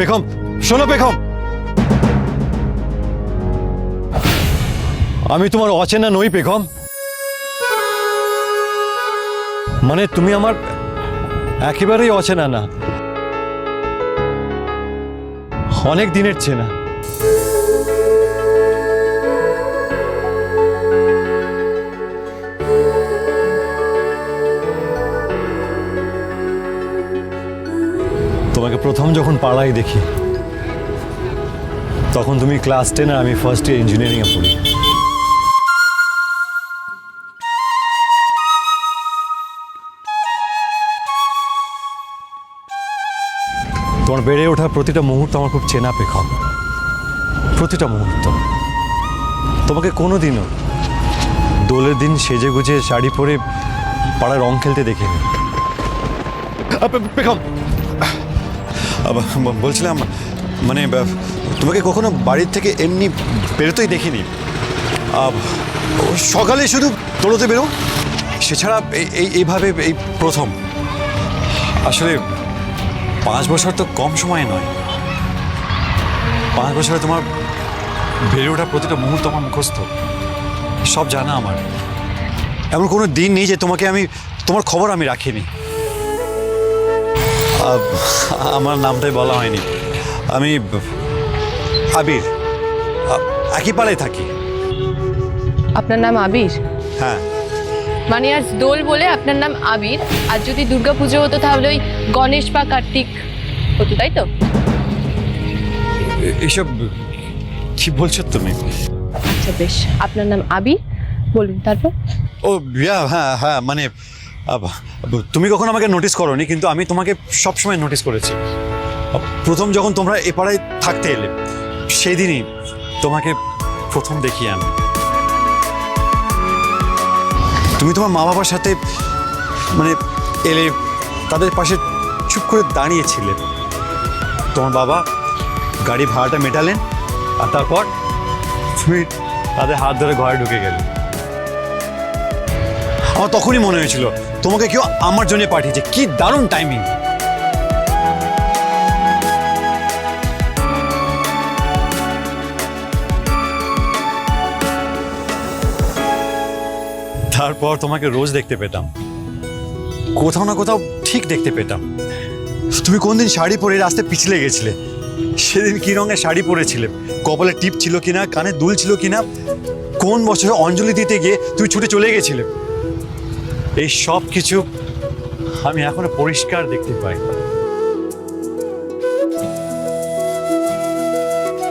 পেখম, শোনো পেখম। আমি তোমার অচেনা নই পেখম। মানে তুমি আমার একেবারেই অচেনা না। অনেক দিনের চেনা। তোমাকে প্রথম যখন পাড়ায় দেখি, তখন তুমি ক্লাস টেন আমি ফার্স্ট ইয়ার ইঞ্জিনিয়ারিংয়ে পড়ি। তোমার বেড়ে ওঠা প্রতিটা মুহূর্ত আমার খুব চেনা পেখম। প্রতিটা মুহূর্ত। তোমাকে কোনোদিনও দোলের দিন সেজে গুজে শাড়ি পরে পাড়ায় রং খেলতে দেখিনি। পেখম! বলছিলাম মানে তোমাকে কখনো বাড়ির থেকে এমনি বেরোতেই দেখিনি। সকালে শুধু তোড়োতে বেরো সেছাড়া এই- এই, এইভাবে এই প্রথম। আসলে পাঁচ বছর তো কম সময় নয়। পাঁচ বছরে তোমার বেড়ে ওঠা প্রতিটা মুহূর্ত আমার মুখস্থ। সব জানা আমার। এমন কোনো দিন নেই যে তোমাকে আমি তোমার খবর আমি রাখিনি। আমার নামটাই বলা হয়নি। আমি আবির। একই পাড়ায় থাকি। আপনার নাম আবির? হ্যাঁ। মানে আজ দোল বলে আপনার নাম আবির। আর যদি দুর্গাপুজো হতো তাহলে ওই গণেশ বা কার্তিক হতো তাই তো? এসব কি বলছো তুমি? আচ্ছা বেশ। আপনার নাম আবির? বলুন তারপর। ও হ্যাঁ হ্যাঁ মানে তুমি কখন আমাকে নোটিস করোনি, কিন্তু আমি তোমাকে সবসময় নোটিস করেছি। প্রথম যখন তোমরা এ পাড়ায় থাকতে এলে, সেই দিনই তোমাকে প্রথম দেখি আমি। তুমি তোমার মা বাবার সাথে মানে এলে, তাদের পাশে চুপ করে দাঁড়িয়েছিলে। তোমার বাবা গাড়ি ভাড়াটা মেটালেন, আর তারপর তুমি তাদের হাত ধরে ঘরে ঢুকে গেলে। আমার তখনই মনে হয়েছিল, তোমাকে কেউ আমার জন্য পাঠিয়েছে। কি দারুণ টাইমিং তারপর তোমাকে রোজ দেখতে পেতাম। কোথাও না কোথাও ঠিক দেখতে পেতাম। তুমি কোনদিন শাড়ি পরে রাস্তায় পিছলে গেছিলে? সেদিন কি রঙের শাড়ি পরেছিলে? কপালে টিপ ছিল কিনা, কানে দুল ছিল কিনা? কোন বছরে অঞ্জলি দিতে গিয়ে তুমি ছুটে চলে গেছিলে? এই সব কিছু আমি এখনও পরিষ্কার দেখতে পাই